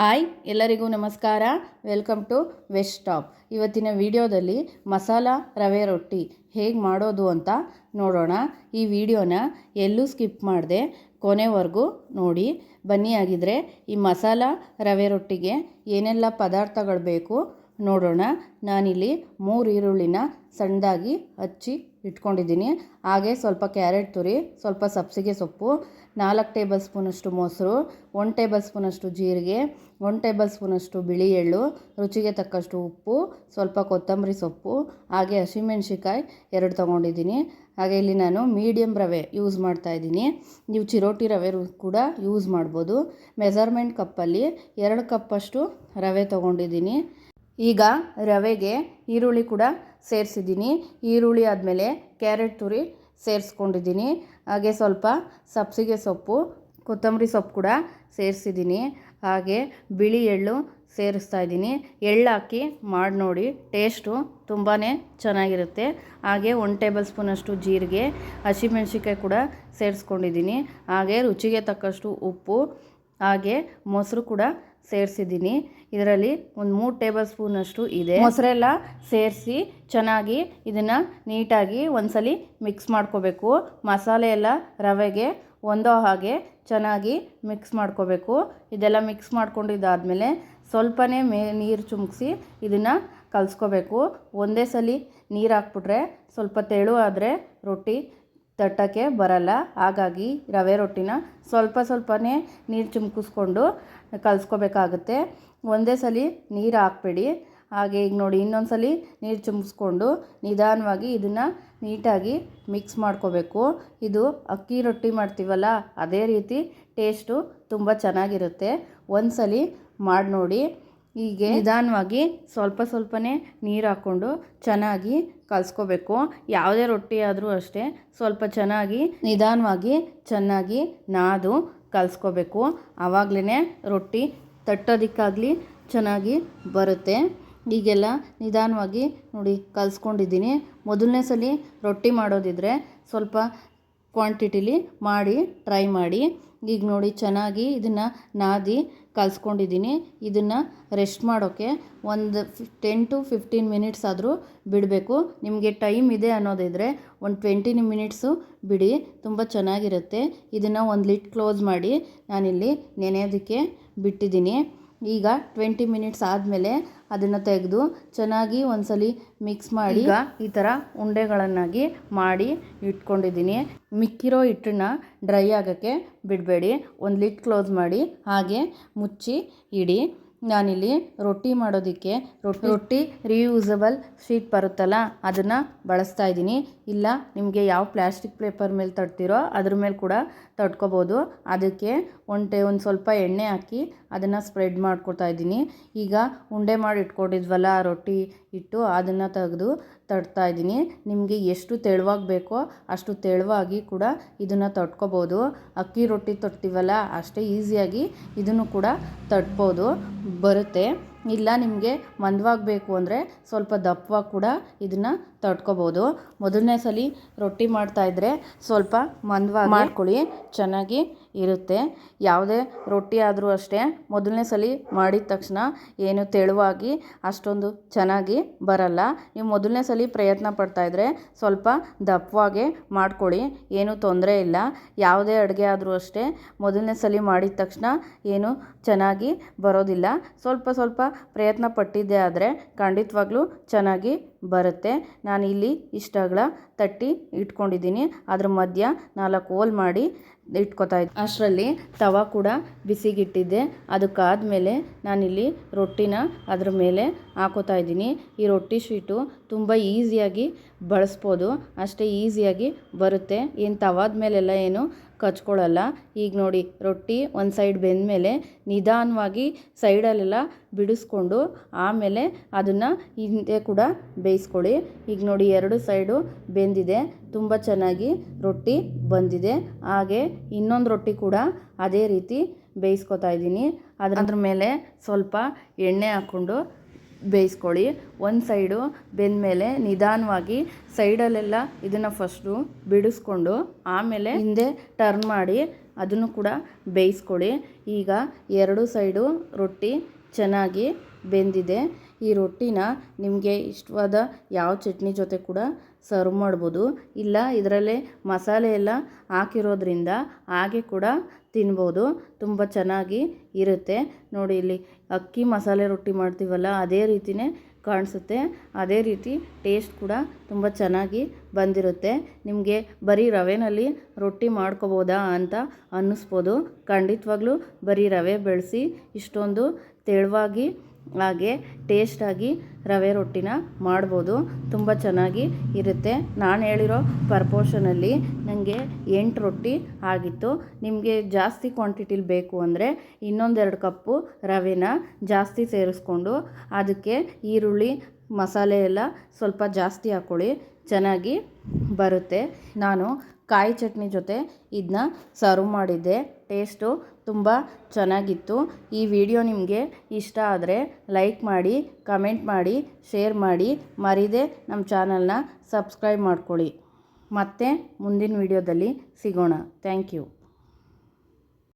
Hi, ಎಲ್ಲರಿಗೂ ನಮಸ್ಕಾರ. Welcome to West stop ಇವತ್ತಿನ ವಿಡಿಯೋದಲ್ಲಿ ಮಸಾಲ ರವೆ ರೊಟ್ಟಿ ಹೇಗೆ ಮಾಡೋದು ಅಂತ ನೋಡೋಣ. ಈ ವಿಡಿಯೋನ ಎಲ್ಲೂ ಸ್ಕಿಪ್ ಮಾಡದೆ ಕೊನೆವರೆಗೂ ನೋಡಿ. ಬನ್ನಿ ಆಗಿದ್ರೆ ಈ ಮಸಾಲ ರವೆ ರೊಟ್ಟಿಗೆ ಏನೆಲ್ಲ ಪದಾರ್ಥಗಳು ಬೇಕು ನೋಡೋಣ. ನಾನಿಲ್ಲಿ ಮೂರು ಈರುಳ್ಳಿನ ಸಣ್ಣದಾಗಿ ಹಚ್ಚಿ ಇಟ್ಕೊಂಡಿದ್ದೀನಿ. ಹಾಗೆ ಸ್ವಲ್ಪ ಕ್ಯಾರೆಟ್ ತುರಿ, ಸ್ವಲ್ಪ ಸಬ್ಸಿಗೆ ಸೊಪ್ಪು, ನಾಲ್ಕು ಟೇಬಲ್ ಸ್ಪೂನಷ್ಟು ಮೊಸರು ಒನ್ ಟೇಬಲ್ ಸ್ಪೂನಷ್ಟು ಜೀರಿಗೆ ಒನ್ ಟೇಬಲ್ ಸ್ಪೂನಷ್ಟು ಬಿಳಿ ಎಳ್ಳು ರುಚಿಗೆ ತಕ್ಕಷ್ಟು ಉಪ್ಪು, ಸ್ವಲ್ಪ ಕೊತ್ತಂಬರಿ ಸೊಪ್ಪು, ಹಾಗೆ ಹಸಿಮೆಣ್ಸಿಕಾಯಿ ಎರಡು ತೊಗೊಂಡಿದ್ದೀನಿ. ಹಾಗೆ ಇಲ್ಲಿ ನಾನು ಮೀಡಿಯಮ್ ರವೆ ಯೂಸ್ ಮಾಡ್ತಾ ಇದ್ದೀನಿ. ನೀವು ಚಿರೋಟಿ ರವೆ ಕೂಡ ಯೂಸ್ ಮಾಡ್ಬೋದು. ಮೆಜರ್ಮೆಂಟ್ ಕಪ್ಪಲ್ಲಿ ಎರಡು ಕಪ್ಪಷ್ಟು ರವೆ ತೊಗೊಂಡಿದ್ದೀನಿ. ಈಗ ರವೆಗೆ ಈರುಳ್ಳಿ ಕೂಡ ಸೇರಿಸಿದ್ದೀನಿ. ಈರುಳ್ಳಿ ಆದಮೇಲೆ ಕ್ಯಾರೆಟ್ ತುರಿ ಸೇರಿಸ್ಕೊಂಡಿದ್ದೀನಿ. ಹಾಗೆ ಸ್ವಲ್ಪ ಸಬ್ಸಿಗೆ ಸೊಪ್ಪು, ಕೊತ್ತಂಬರಿ ಸೊಪ್ಪು ಕೂಡ ಸೇರಿಸಿದ್ದೀನಿ. ಹಾಗೆ ಬಿಳಿ ಎಳ್ಳು ಸೇರಿಸ್ತಾ ಇದ್ದೀನಿ. ಎಳ್ಳು ಹಾಕಿ ಮಾಡಿ ನೋಡಿ, ಟೇಸ್ಟು ತುಂಬಾ ಚೆನ್ನಾಗಿರುತ್ತೆ. ಹಾಗೆ ಒನ್ ಟೇಬಲ್ ಸ್ಪೂನಷ್ಟು ಜೀರಿಗೆ ಹಸಿಮೆಣ್ಸಿಕಾಯಿ ಕೂಡ ಸೇರಿಸ್ಕೊಂಡಿದ್ದೀನಿ. ಹಾಗೆ ರುಚಿಗೆ ತಕ್ಕಷ್ಟು ಉಪ್ಪು, ಹಾಗೆ ಮೊಸರು ಕೂಡ ಸೇರಿಸಿದ್ದೀನಿ. ಇದರಲ್ಲಿ ಒಂದು ಮೂರು ಟೇಬಲ್ ಸ್ಪೂನಷ್ಟು ಇದೆ. ಮೊಸರೆಲ್ಲ ಸೇರಿಸಿ ಚೆನ್ನಾಗಿ ಇದನ್ನು ನೀಟಾಗಿ ಒಂದ್ಸಲಿ ಮಿಕ್ಸ್ ಮಾಡ್ಕೋಬೇಕು. ಮಸಾಲೆ ಎಲ್ಲ ರವೆಗೆ ಒಂದೋ ಹಾಗೆ ಚೆನ್ನಾಗಿ ಮಿಕ್ಸ್ ಮಾಡ್ಕೋಬೇಕು. ಇದೆಲ್ಲ ಮಿಕ್ಸ್ ಮಾಡ್ಕೊಂಡಿದ್ದಾದಮೇಲೆ ಸ್ವಲ್ಪನೇ ಮೇ ನೀರು ಚುಮ್ಕಿಸಿ ಇದನ್ನು ಕಲಿಸ್ಕೋಬೇಕು. ಒಂದೇ ಸಲ ನೀರು ಹಾಕ್ಬಿಟ್ರೆ ಸ್ವಲ್ಪ ತೆಳು ಆದರೆ ರೊಟ್ಟಿ ತಟ್ಟಕ್ಕೆ ಬರಲ್ಲ. ಹಾಗಾಗಿ ರವೆ ರೊಟ್ಟಿನ ಸ್ವಲ್ಪ ಸ್ವಲ್ಪನೇ ನೀರು ಚಿಮ್ಕಿಸ್ಕೊಂಡು ಕಲಿಸ್ಕೋಬೇಕಾಗುತ್ತೆ. ಒಂದೇ ಸಲ ನೀರು ಹಾಕ್ಬೇಡಿ. ಹಾಗೆ ಈಗ ನೋಡಿ, ಇನ್ನೊಂದು ಸಲ ನೀರು ಚಿಮ್ಮಿಸ್ಕೊಂಡು ನಿಧಾನವಾಗಿ ಇದನ್ನು ನೀಟಾಗಿ ಮಿಕ್ಸ್ ಮಾಡ್ಕೋಬೇಕು. ಇದು ಅಕ್ಕಿ ರೊಟ್ಟಿ ಮಾಡ್ತೀವಲ್ಲ, ಅದೇ ರೀತಿ ಟೇಸ್ಟು ತುಂಬ ಚೆನ್ನಾಗಿರುತ್ತೆ. ಒಂದು ಸಲ ಮಾಡಿ ನೋಡಿ ಹೀಗೆ ನಿಧಾನವಾಗಿ ಸ್ವಲ್ಪ ಸ್ವಲ್ಪನೇ ನೀರು ಹಾಕ್ಕೊಂಡು ಚೆನ್ನಾಗಿ ಕಲಿಸ್ಕೋಬೇಕು. ಯಾವುದೇ ರೊಟ್ಟಿ ಆದರೂ ಅಷ್ಟೇ ಸ್ವಲ್ಪ ಚೆನ್ನಾಗಿ, ನಿಧಾನವಾಗಿ ಚೆನ್ನಾಗಿ ನಾದು ಕಲಿಸ್ಕೋಬೇಕು. ಆವಾಗಲೇ ರೊಟ್ಟಿ ತಟ್ಟೋದಕ್ಕಾಗಲಿ ಚೆನ್ನಾಗಿ ಬರುತ್ತೆ. ಈಗೆಲ್ಲ ನಿಧಾನವಾಗಿ ನೋಡಿ ಕಲಿಸ್ಕೊಂಡಿದ್ದೀನಿ. ಮೊದಲನೇ ಸಲ ರೊಟ್ಟಿ ಮಾಡೋದಿದ್ರೆ ಸ್ವಲ್ಪ ಕ್ವಾಂಟಿಟಿಲಿ ಮಾಡಿ ಟ್ರೈ ಮಾಡಿ. ಈಗ ನೋಡಿ ಚೆನ್ನಾಗಿ ಇದನ್ನು ನಾದಿ ಕಲಿಸ್ಕೊಂಡಿದ್ದೀನಿ. ಇದನ್ನು ರೆಸ್ಟ್ ಮಾಡೋಕ್ಕೆ ಒಂದು ಟೆನ್ ಟು ಫಿಫ್ಟೀನ್ ಮಿನಿಟ್ಸ್ ಆದರೂ ಬಿಡಬೇಕು. ನಿಮಗೆ ಟೈಮ್ ಇದೆ ಅನ್ನೋದಿದ್ರೆ ಒಂದು ಟ್ವೆಂಟಿ ಮಿನಿಟ್ಸು ಬಿಡಿ. ತುಂಬ ಚೆನ್ನಾಗಿರುತ್ತೆ. ಇದನ್ನು ಒಂದು ಲಿಟ್ ಕ್ಲೋಸ್ ಮಾಡಿ ನಾನಿಲ್ಲಿ ನೆನೆಯೋದಕ್ಕೆ ಬಿಟ್ಟಿದ್ದೀನಿ. ಈಗ ಟ್ವೆಂಟಿ ಮಿನಿಟ್ಸ್ ಆದಮೇಲೆ ಅದನ್ನು ತೆಗೆದು ಚೆನ್ನಾಗಿ ಒಂದ್ಸಲಿ ಮಿಕ್ಸ್ ಮಾಡಿ ಈ ಥರ ಉಂಡೆಗಳನ್ನಾಗಿ ಮಾಡಿ ಇಟ್ಕೊಂಡಿದ್ದೀನಿ. ಮಿಕ್ಕಿರೋ ಹಿಟ್ಟನ್ನ ಡ್ರೈ ಆಗೋಕ್ಕೆ ಬಿಡಬೇಡಿ. ಒಂದು ಲಿಟ್ ಕ್ಲೋಸ್ ಮಾಡಿ ಹಾಗೆ ಮುಚ್ಚಿ ಇಡಿ. ನಾನಿಲ್ಲಿ ರೊಟ್ಟಿ ಮಾಡೋದಕ್ಕೆ ರೊಟ್ಟಿ ರೊಟ್ಟಿ ರಿಯೂಸಬಲ್ ಶೀಟ್ ಬರುತ್ತಲ್ಲ ಅದನ್ನು ಬಳಸ್ತಾ ಇದ್ದೀನಿ. ಇಲ್ಲ, ನಿಮಗೆ ಯಾವ ಪ್ಲಾಸ್ಟಿಕ್ ಪೇಪರ್ ಮೇಲೆ ತಡ್ತೀರೋ ಅದ್ರ ಮೇಲೆ ಕೂಡ ತಟ್ಕೋಬೋದು. ಅದಕ್ಕೆ ಒಂಟೆ ಒಂದು ಸ್ವಲ್ಪ ಎಣ್ಣೆ ಹಾಕಿ ಅದನ್ನು ಸ್ಪ್ರೆಡ್ ಮಾಡ್ಕೊಳ್ತಾ ಇದ್ದೀನಿ. ಈಗ ಉಂಡೆ ಮಾಡಿ ಇಟ್ಕೊಂಡಿದ್ವಲ್ಲ ರೊಟ್ಟಿ ಇಟ್ಟು ಅದನ್ನು ತೆಗೆದು ತಟ್ತಾ ಇದ್ದೀನಿ. ನಿಮಗೆ ಎಷ್ಟು ತೆಳುವಾಗಿ ಬೇಕೋ ಅಷ್ಟು ತೆಳುವಾಗಿ ಕೂಡ ಇದನ್ನು ತಟ್ಕೋಬೋದು. ಅಕ್ಕಿ ರೊಟ್ಟಿ ತಟ್ತೀವಲ್ಲ, ಅಷ್ಟೇ ಈಸಿಯಾಗಿ ಇದನ್ನು ಕೂಡ ತಟ್ಬೋದು. ಬರುತ್ತೆ. ಇಲ್ಲ ನಿಮಗೆ ಮಂದವಾಗಬೇಕು ಅಂದರೆ ಸ್ವಲ್ಪ ದಪ್ಪವಾಗಿ ಕೂಡ ಇದನ್ನು ತಟ್ಕೋಬೋದು. ಮೊದಲನೇ ಸಲ ರೊಟ್ಟಿ ಮಾಡ್ತಾಯಿದ್ರೆ ಸ್ವಲ್ಪ ಮಂದವಾಗಿ ಮಾಡ್ಕೊಳ್ಳಿ. ಚೆನ್ನಾಗಿ ಇರುತ್ತೆ. ಯಾವುದೇ ರೊಟ್ಟಿ ಆದರೂ ಅಷ್ಟೇ ಮೊದಲನೇ ಸಲ ಮಾಡಿದ ತಕ್ಷಣ ಏನು ತೆಳುವಾಗಿ ಅಷ್ಟೊಂದು ಚೆನ್ನಾಗಿ ಬರಲ್ಲ. ನೀವು ಮೊದಲನೇ ಸಲ ಪ್ರಯತ್ನ ಪಡ್ತಾಯಿದ್ರೆ ಸ್ವಲ್ಪ ದಪ್ಪವಾಗೆ ಮಾಡ್ಕೊಳ್ಳಿ. ಏನೂ ತೊಂದರೆ ಇಲ್ಲ. ಯಾವುದೇ ಅಡುಗೆ ಆದರೂ ಅಷ್ಟೇ ಮೊದಲನೇ ಸಲ ಮಾಡಿದ ತಕ್ಷಣ ಏನು ಚೆನ್ನಾಗಿ ಬರೋದಿಲ್ಲ. ಸ್ವಲ್ಪ ಸ್ವಲ್ಪ ಪ್ರಯತ್ನ ಪಟ್ಟಿದ್ದೇ ಆದರೆ ಖಂಡಿತವಾಗ್ಲೂ ಚೆನ್ನಾಗಿ ಬರುತ್ತೆ. ನಾನು ಇಲ್ಲಿ ಇಷ್ಟಗಳ ತಟ್ಟಿ ಇಟ್ಕೊಂಡಿದ್ದೀನಿ. ಅದ್ರ ಮಧ್ಯ ನಾಲ್ಕು ಹೋಲ್ ಮಾಡಿ ಇಟ್ಕೊತಾ ಇದ್ದೆ ಅಷ್ಟರಲ್ಲಿ ತವ ಕೂಡ ಬಿಸಿಗಿಟ್ಟಿದ್ದೆ. ಅದಕ್ಕಾದಮೇಲೆ ನಾನಿಲ್ಲಿ ರೊಟ್ಟಿನ ಅದ್ರ ಮೇಲೆ ಹಾಕೋತಾ ಇದ್ದೀನಿ. ಈ ರೊಟ್ಟಿ ಶೀಟು ತುಂಬ ಈಸಿಯಾಗಿ ಬಳಸ್ಬೋದು. ಅಷ್ಟೇ ಈಸಿಯಾಗಿ ಬರುತ್ತೆ. ಏನು ತವಾದ ಮೇಲೆಲ್ಲ ಏನು ಕಚ್ಕೊಳ್ಳಲ್ಲ ಈಗ ನೋಡಿ, ರೊಟ್ಟಿ ಒಂದು ಸೈಡ್ ಬೆಂದ ಮೇಲೆ ನಿಧಾನವಾಗಿ ಸೈಡಲ್ಲೆಲ್ಲ ಬಿಡಿಸ್ಕೊಂಡು ಆಮೇಲೆ ಅದನ್ನು ಹಿಂದೆ ಕೂಡ ಬೇಯಿಸ್ಕೊಳ್ಳಿ. ಈಗ ನೋಡಿ, ಎರಡು ಸೈಡು ಬೆಂದಿದೆ, ತುಂಬ ಚೆನ್ನಾಗಿ ರೊಟ್ಟಿ ಬಂದಿದೆ. ಹಾಗೆ ಇನ್ನೊಂದು ರೊಟ್ಟಿ ಕೂಡ ಅದೇ ರೀತಿ ಬೇಯಿಸ್ಕೊತಾ ಇದ್ದೀನಿ. ಅದ್ರ ಮೇಲೆ ಸ್ವಲ್ಪ ಎಣ್ಣೆ ಹಾಕ್ಕೊಂಡು ಬೇಯಿಸ್ಕೊಳ್ಳಿ. ಒಂದು ಸೈಡು ಬೆಂದಮೇಲೆ ನಿಧಾನವಾಗಿ ಸೈಡಲ್ಲೆಲ್ಲ ಇದನ್ನು ಫಸ್ಟು ಬಿಡಿಸ್ಕೊಂಡು ಆಮೇಲೆ ಹಿಂದೆ ಟರ್ನ್ ಮಾಡಿ ಅದನ್ನು ಕೂಡ ಬೇಯಿಸ್ಕೊಳ್ಳಿ. ಈಗ ಎರಡು ಸೈಡು ರೊಟ್ಟಿ ಚೆನ್ನಾಗಿ ಬೆಂದಿದೆ. ಈ ರೊಟ್ಟಿನ ನಿಮಗೆ ಇಷ್ಟವಾದ ಯಾವ ಚಟ್ನಿ ಜೊತೆ ಕೂಡ ಸರ್ವ್ ಮಾಡ್ಬೋದು. ಇಲ್ಲ, ಇದರಲ್ಲೇ ಮಸಾಲೆ ಎಲ್ಲ ಹಾಕಿರೋದ್ರಿಂದ ಹಾಗೆ ಕೂಡ ತಿನ್ಬೋದು. ತುಂಬ ಚೆನ್ನಾಗಿ ಇರುತ್ತೆ. ನೋಡಿ, ಇಲ್ಲಿ ಅಕ್ಕಿ ಮಸಾಲೆ ರೊಟ್ಟಿ ಮಾಡ್ತೀವಲ್ಲ, ಅದೇ ರೀತಿಯೇ ಕಾಣಿಸುತ್ತೆ. ಅದೇ ರೀತಿ ಟೇಸ್ಟ್ ಕೂಡ ತುಂಬ ಚೆನ್ನಾಗಿ ಬಂದಿರುತ್ತೆ. ನಿಮಗೆ ಬರೀ ರವೆನಲ್ಲಿ ರೊಟ್ಟಿ ಮಾಡ್ಕೋಬೋದಾ ಅಂತ ಅನ್ನಿಸ್ಬೋದು. ಖಂಡಿತವಾಗ್ಲೂ ಬರೀ ರವೆ ಬೆಳೆಸಿ ಇಷ್ಟೊಂದು ತೆಳುವಾಗಿ ಹಾಗೆ ಟೇಸ್ಟಾಗಿ ರವೆ ರೊಟ್ಟಿನ ಮಾಡ್ಬೋದು. ತುಂಬ ಚೆನ್ನಾಗಿ ಇರುತ್ತೆ. ನಾನು ಹೇಳಿರೋ ಪರ್ಪೋರ್ಷನಲ್ಲಿ ನನಗೆ ಎಂಟು ರೊಟ್ಟಿ ಆಗಿತ್ತು. ನಿಮಗೆ ಜಾಸ್ತಿ ಕ್ವಾಂಟಿಟಿಲಿ ಬೇಕು ಅಂದರೆ ಇನ್ನೊಂದೆರಡು ಕಪ್ಪು ರವೆನ ಜಾಸ್ತಿ ಸೇರಿಸ್ಕೊಂಡು ಅದಕ್ಕೆ ಈರುಳ್ಳಿ, ಮಸಾಲೆ ಎಲ್ಲ ಸ್ವಲ್ಪ ಜಾಸ್ತಿ ಹಾಕ್ಕೊಳ್ಳಿ ಚೆನ್ನಾಗಿ ಬರುತ್ತೆ. ನಾನು ಕಾಯಿ ಚಟ್ನಿ ಜೊತೆ ಇದನ್ನ ಸರ್ವ್ ಮಾಡಿದ್ದೆ. ಟೇಸ್ಟು ತುಂಬ ಚೆನ್ನಾಗಿತ್ತು. ಈ ವಿಡಿಯೋ ನಿಮಗೆ ಇಷ್ಟ ಆದರೆ ಲೈಕ್ ಮಾಡಿ ಕಮೆಂಟ್ ಮಾಡಿ ಶೇರ್ ಮಾಡಿ. ಮರಿದೆ ನಮ್ಮ ಚಾನಲ್ನ ಸಬ್ಸ್ಕ್ರೈಬ್ ಮಾಡ್ಕೊಳ್ಳಿ. ಮತ್ತೆ ಮುಂದಿನ ವಿಡಿಯೋದಲ್ಲಿ ಸಿಗೋಣ. Thank you